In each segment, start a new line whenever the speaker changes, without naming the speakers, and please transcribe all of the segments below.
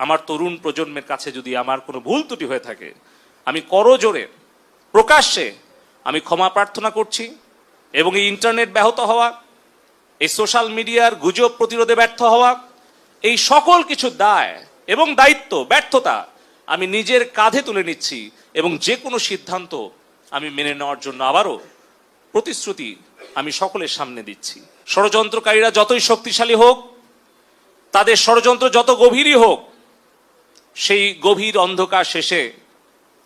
আমার তরুণ প্রজন্মের কাছে যদি আমার কোনো ভুল ত্রুটি হয়ে থাকে, আমি করজোরে, প্রকাশ্যে আমি ক্ষমা প্রার্থনা করছি এবং এই ইন্টারনেট ব্যাহত হওয়া, এই সোশ্যাল মিডিয়ার গুজব প্রতিরোধে ব্যর্থ হওয়া, এই সকল কিছু দায় এবং দায়িত্ব, ব্যর্থতা আমি নিজের কাঁধে তুলে নিচ্ছি এবং যে কোনো সিদ্ধান্ত আমি মেনে নেওয়ার জন্য আবারও প্রতিশ্রুতি আমি সকলের সামনে দিচ্ছি। ষড়যন্ত্রকারীরা যতই শক্তিশালী হোক, তাদের ষড়যন্ত্র যত গভীরই হোক সেই গভীর অন্ধকার শেষে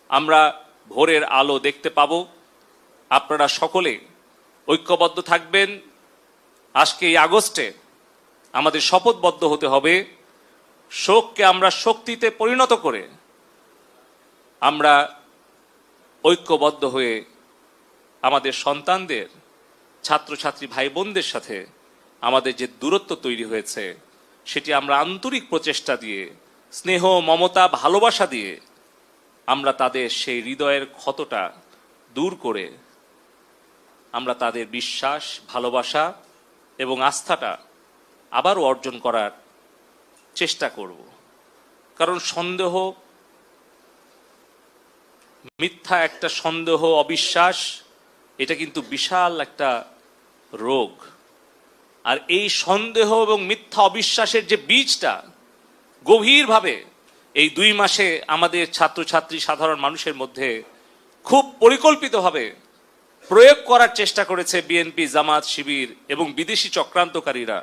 আমরা ভোরের আলো দেখতে পাব। আপনারা সকলে ঐক্যবদ্ধ থাকবেন। আজকে এই আগস্টে আমাদের শপথবদ্ধ হতে হবে। শোককে আমরা শক্তিতে পরিণত করে আমরা ঐক্যবদ্ধ হয়ে আমাদের সন্তানদের, ছাত্রছাত্রী ভাই বোনদের সাথে আমাদের যে দূরত্ব তৈরি হয়েছে, সেটি আমরা আন্তরিক প্রচেষ্টা দিয়ে স্নেহ, মমতা, ভালোবাসা দিয়ে আমরা তাদের সেই হৃদয়ের ক্ষতটা দূর করে আমরা তাদের বিশ্বাস, ভালোবাসা এবং আস্থাটা আবারও অর্জন করার চেষ্টা করব। কারণ সন্দেহ, মিথ্যা একটা সন্দেহ, অবিশ্বাস, এটা কিন্তু বিশাল একটা রোগ। আর এই সন্দেহ এবং মিথ্যা, অবিশ্বাসের যে বীজটা গভীরভাবে এই দুই মাসে আমাদের ছাত্রছাত্রী সাধারণ মানুষের মধ্যে খুব পরিকল্পিতভাবে প্রয়োগ করার চেষ্টা করেছে বিএনপি, জামাত, শিবির এবং বিদেশি চক্রান্তকারীরা।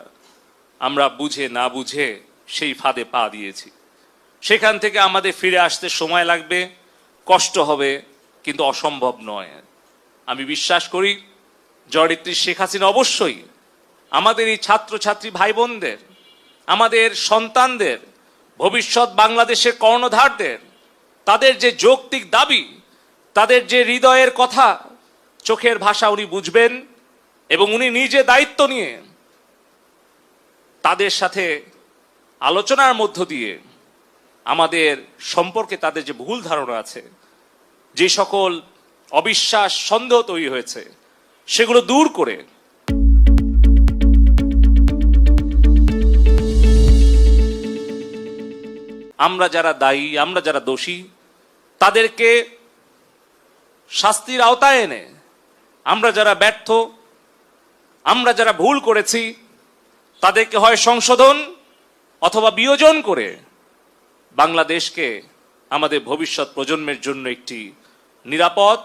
আমরা বুঝে না বুঝে সেই ফাঁদে পা দিয়েছি। সেখান থেকে আমাদের ফিরে আসতে সময় লাগবে, কষ্ট হবে, কিন্তু অসম্ভব নয়। আমি বিশ্বাস করি জড়িত্রী শেখ হাসিনা অবশ্যই আমাদের এই ছাত্রছাত্রী ভাই বোনদের আমাদের সন্তানদের ভবিষ্যৎ বাংলাদেশের কর্ণধারদের, তাদের যে যৌক্তিক দাবি, তাদের যে হৃদয়ের কথা চোখের ভাষা উনি বুঝবেন এবং উনি নিজে দায়িত্ব নিয়ে তাদের সাথে আলোচনার মধ্য দিয়ে আমাদের সম্পর্কে তাদের যে ভুল ধারণা আছে, যে সকল অবিশ্বাস সন্দেহ তৈরি হয়েছে, সেগুলো দূর করে আমরা যারা দায়ী, আমরা যারা দোষী, তাদেরকে শাস্তির আওতায় এনে আমরা যারা ব্যর্থ, আমরা যারা ভুল করেছি, তাদেরকে হয় সংশোধন অথবা বিয়োজন করে বাংলাদেশকে আমাদের ভবিষ্যৎ প্রজন্মের জন্য একটি নিরাপদ,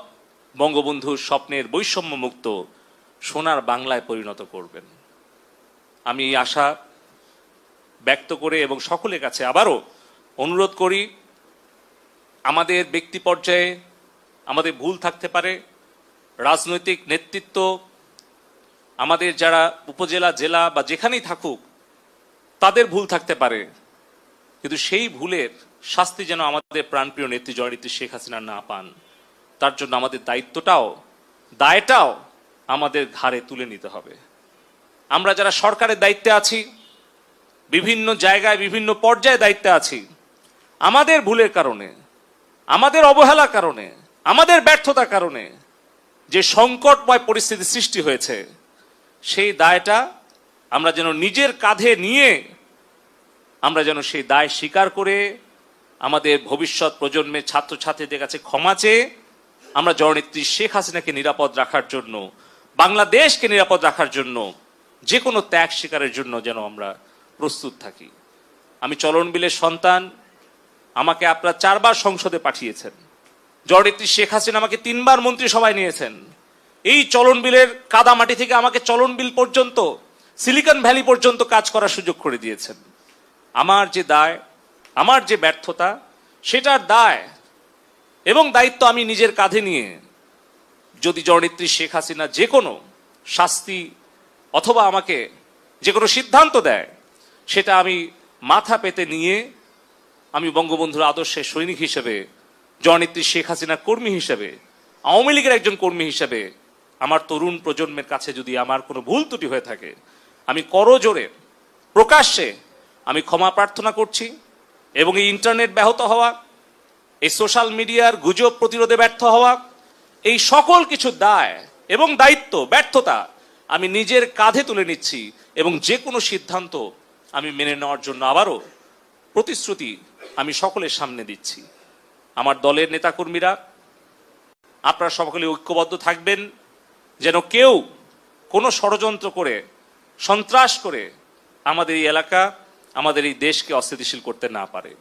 বঙ্গবন্ধুর স্বপ্নের বৈষম্য মুক্ত সোনার বাংলায় পরিণত করবেন। আমি এই আশা ব্যক্ত করে এবং সকলের কাছে আবারও অনুরোধ করি, আমাদের ব্যক্তি পর্যায়ে আমাদের ভুল থাকতে পারে, রাজনৈতিক নেতৃত্ব, আমাদের যারা উপজেলা, জেলা বা যেখানেই থাকুক, তাদের ভুল থাকতে পারে। কিন্তু সেই ভুলের শাস্তি যেন আমাদের প্রাণপ্রিয় নেত্রী জয়নীতি শেখ হাসিনা না পান, তার জন্য আমাদের দায়িত্বটাও, দায়টাও আমাদের ঘাড়ে তুলে নিতে হবে। আমরা যারা সরকারের দায়িত্বে আছি, বিভিন্ন জায়গায়, বিভিন্ন পর্যায়ে দায়িত্বে আছি আমাদের ভুলের কারণে, আমাদের অবহেলার কারণে, আমাদের ব্যর্থতার কারণে যে সংকটময় পরিস্থিতি সৃষ্টি হয়েছে, সেই দায়টা আমরা যেন নিজের কাঁধে নিয়ে, আমরা যেন সেই দায় স্বীকার করে আমাদের ভবিষ্যৎ প্রজন্মের ছাত্রছাত্রীদের কাছে ক্ষমা চেয়ে আমরা জননেত্রী শেখ হাসিনাকে নিরাপদ রাখার জন্য, বাংলাদেশকে নিরাপদ রাখার জন্য যে কোনো ত্যাগ স্বীকারের জন্য যেন আমরা প্রস্তুত থাকি। আমি চলন বিলের সন্তান আমাকে আপনারা চারবার সংসদে পাঠিয়েছেন। জননেত্রী শেখ হাসিনা আমাকে তিনবার মন্ত্রিসভায় নিয়েছেন। এই চলন বিলের কাদামাটি থেকে আমাকে চলন বিল পর্যন্ত, সিলিকন ভ্যালি পর্যন্ত কাজ করার সুযোগ করে দিয়েছেন। আমার যে দায়, আমার যে ব্যর্থতা, সেটার দায় এবং দায়িত্ব আমি নিজের কাঁধে নিয়ে যদি জননেত্রী শেখ হাসিনা যে কোনো শাস্তি অথবা আমাকে যে কোনো সিদ্ধান্ত দেয়, সেটা আমি মাথা পেতে নিয়ে আমি বঙ্গবন্ধুর আদর্শের সৈনিক হিসেবে, জননেত্রী শেখ হাসিনার কর্মী হিসেবে, আওয়ামী লীগের একজন কর্মী হিসেবে, আমার তরুণ প্রজন্মের কাছে যদি আমার কোনো ভুল ত্রুটি হয়ে থাকে, আমি করজোরে, প্রকাশ্যে আমি ক্ষমা প্রার্থনা করছি এবং এই ইন্টারনেট ব্যাহত হওয়া, এই সোশ্যাল মিডিয়ার গুজব প্রতিরোধে ব্যর্থ হওয়া, এই সকল কিছু দায় এবং দায়িত্ব, ব্যর্থতা আমি নিজের কাঁধে তুলে নিচ্ছি এবং যে কোনো সিদ্ধান্ত আমি মেনে নেওয়ার জন্য আবারও প্রতিশ্রুতি আমি সকলের সামনে দিচ্ছি। আমার দলের নেতাকর্মীরা, আপনারা সকলে ঐক্যবদ্ধ থাকবেন, যেন কেউ কোনো ষড়যন্ত্র করে, সন্ত্রাস করে আমাদের এই এলাকা, আমাদের এই দেশকে অস্থিতিশীল করতে না পারে।